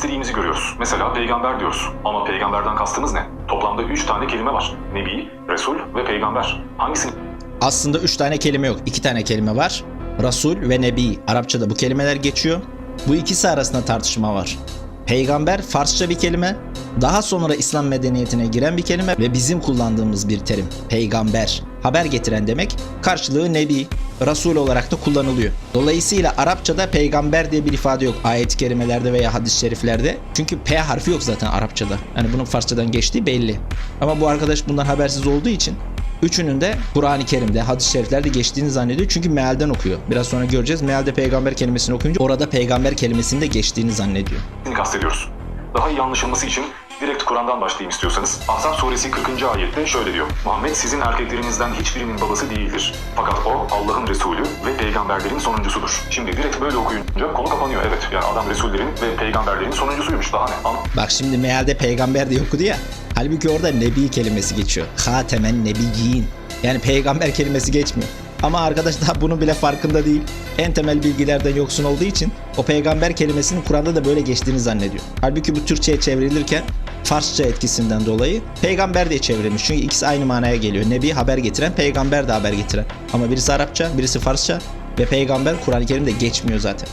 istediğimizi görüyoruz. Mesela peygamber diyoruz. Ama peygamberden kastımız ne? Toplamda 3 tane kelime var. Nebi, Resul ve peygamber. Hangisini Aslında üç tane kelime yok. iki tane kelime var. Rasul ve Nebi. Arapçada bu kelimeler geçiyor. Bu ikisi arasında tartışma var. Peygamber Farsça bir kelime. Daha sonra İslam medeniyetine giren bir kelime ve bizim kullandığımız bir terim. Peygamber. Haber getiren demek. Karşılığı Nebi. Rasul olarak da kullanılıyor. Dolayısıyla Arapçada peygamber diye bir ifade yok ayet-i kerimelerde veya hadis-i şeriflerde. Çünkü P harfi yok zaten Arapçada. Yani bunun Farsçadan geçtiği belli. Ama bu arkadaş bundan habersiz olduğu için Üçünün de Kur'an-ı Kerim'de, hadis-i şeriflerde geçtiğini zannediyor. Çünkü mealden okuyor. Biraz sonra göreceğiz. Mealde peygamber kelimesini okuyunca orada peygamber kelimesinin de geçtiğini zannediyor. kastediyoruz? Daha iyi anlaşılması için direkt Kur'an'dan başlayayım istiyorsanız. Ahzab suresi 40. ayette şöyle diyor. Muhammed sizin erkeklerinizden hiçbirinin babası değildir. Fakat o Allah'ın Resulü ve peygamberlerin sonuncusudur. Şimdi direkt böyle okuyunca konu kapanıyor. Evet yani adam Resullerin ve peygamberlerin sonuncusuymuş. Daha ne? An Bak şimdi mealde peygamber diye okudu ya. Halbuki orada nebi kelimesi geçiyor. Hatemen nebiyyin. Yani peygamber kelimesi geçmiyor. Ama arkadaş daha bunun bile farkında değil. En temel bilgilerden yoksun olduğu için o peygamber kelimesinin Kur'an'da da böyle geçtiğini zannediyor. Halbuki bu Türkçe'ye çevrilirken Farsça etkisinden dolayı peygamber diye çevrilmiş. Çünkü ikisi aynı manaya geliyor. Nebi haber getiren, peygamber de haber getiren. Ama birisi Arapça, birisi Farsça ve peygamber Kur'an-ı Kerim'de geçmiyor zaten.